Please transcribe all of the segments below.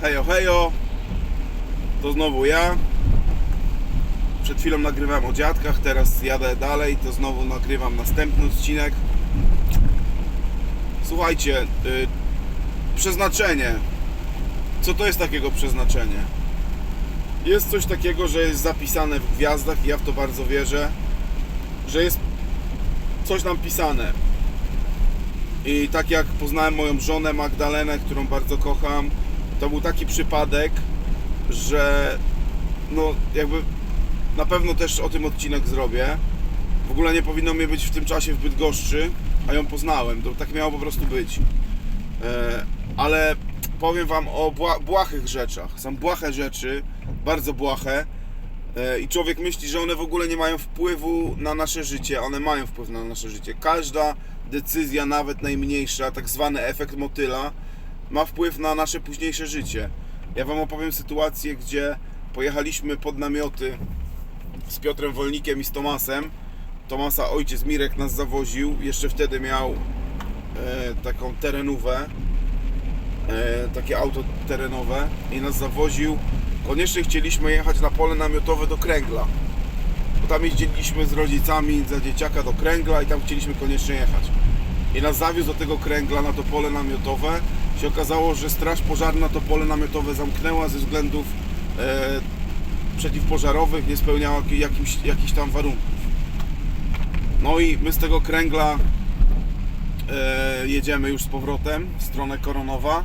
Hejo, hejo. To znowu ja. Przed chwilą nagrywałem o dziadkach, teraz jadę dalej, to znowu nagrywam następny odcinek. Słuchajcie, y, przeznaczenie. Co to jest takiego przeznaczenie? Jest coś takiego, że jest zapisane w gwiazdach i ja w to bardzo wierzę, że jest coś nam pisane. I tak jak poznałem moją żonę Magdalenę, którą bardzo kocham, to był taki przypadek, że no jakby na pewno też o tym odcinek zrobię. W ogóle nie powinno mnie być w tym czasie w Bydgoszczy, a ją poznałem. To tak miało po prostu być. E, ale powiem Wam o bła, błahych rzeczach. Są błahe rzeczy, bardzo błahe. E, I człowiek myśli, że one w ogóle nie mają wpływu na nasze życie. One mają wpływ na nasze życie. Każda decyzja, nawet najmniejsza, tak zwany efekt motyla, ma wpływ na nasze późniejsze życie. Ja Wam opowiem sytuację, gdzie pojechaliśmy pod namioty z Piotrem Wolnikiem i z Tomasem. Tomasa ojciec Mirek nas zawoził. Jeszcze wtedy miał e, taką terenówę, e, takie auto terenowe i nas zawoził. Koniecznie chcieliśmy jechać na pole namiotowe do Kręgla. Bo tam jeździliśmy z rodzicami za dzieciaka do Kręgla i tam chcieliśmy koniecznie jechać. I nas zawiózł do tego Kręgla na to pole namiotowe. Się okazało, że straż pożarna to pole namiotowe zamknęła ze względów e, przeciwpożarowych, nie spełniała jakimś, jakichś tam warunków. No i my z tego Kręgla e, jedziemy już z powrotem w stronę Koronowa.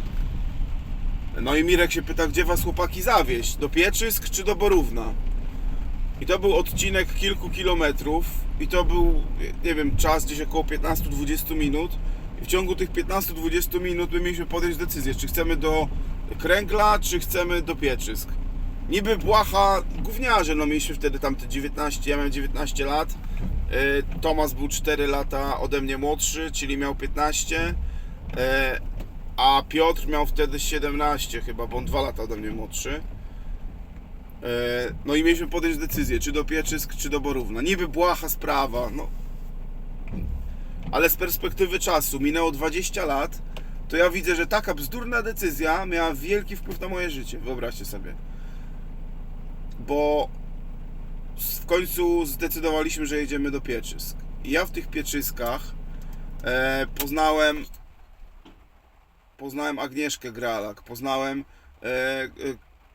No i Mirek się pyta, gdzie was chłopaki zawieźć? Do Pieczysk czy do Borówna? I to był odcinek kilku kilometrów i to był, nie wiem, czas gdzieś około 15-20 minut. W ciągu tych 15-20 minut my mieliśmy podjąć decyzję, czy chcemy do Kręgla, czy chcemy do Pieczysk. Niby błaha gówniarze, no mieliśmy wtedy tam te 19, ja miałem 19 lat. E, Tomas był 4 lata ode mnie młodszy, czyli miał 15. E, A Piotr miał wtedy 17 chyba, bo on 2 lata ode mnie młodszy. E, No i mieliśmy podjąć decyzję, czy do Pieczysk, czy do Borówna. Niby błaha sprawa, no. Ale z perspektywy czasu, minęło 20 lat, to ja widzę, że taka bzdurna decyzja miała wielki wpływ na moje życie. Wyobraźcie sobie. Bo w końcu zdecydowaliśmy, że jedziemy do Pieczysk. I ja w tych Pieczyskach e, poznałem poznałem Agnieszkę Gralak, poznałem e, e,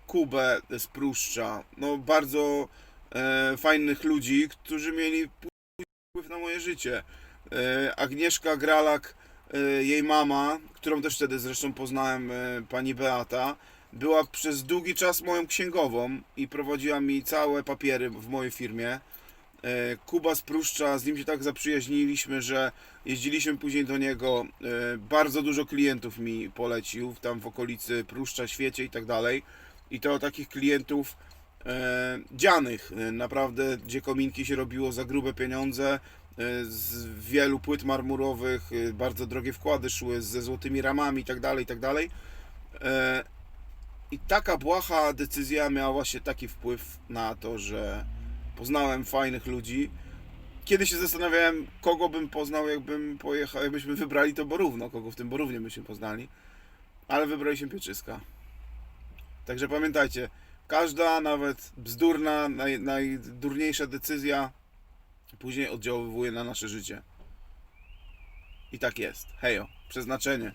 Kubę z Pruszcza, no bardzo e, fajnych ludzi, którzy mieli wpływ na moje życie. E, Agnieszka Gralak, e, jej mama, którą też wtedy zresztą poznałem, e, pani Beata, była przez długi czas moją księgową i prowadziła mi całe papiery w mojej firmie. Kuba z Pruszcza, z nim się tak zaprzyjaźniliśmy, że jeździliśmy później do niego. Bardzo dużo klientów mi polecił, tam w okolicy Pruszcza, Świecie i tak dalej. I to takich klientów dzianych, naprawdę, gdzie kominki się robiło za grube pieniądze, z wielu płyt marmurowych, e, bardzo drogie wkłady szły ze złotymi ramami i tak dalej, i tak. E, taka błaha decyzja miała właśnie taki wpływ na to, że poznałem fajnych ludzi. Kiedy się zastanawiałem, kogo bym poznał, jakbym pojechał, jakbyśmy wybrali to Borówno, kogo w tym Borównie byśmy poznali, ale wybraliśmy Pieczyska. Także pamiętajcie, każda, nawet bzdurna, naj, najdurniejsza decyzja później oddziaływuje na nasze życie. I tak jest. Hejo, przeznaczenie.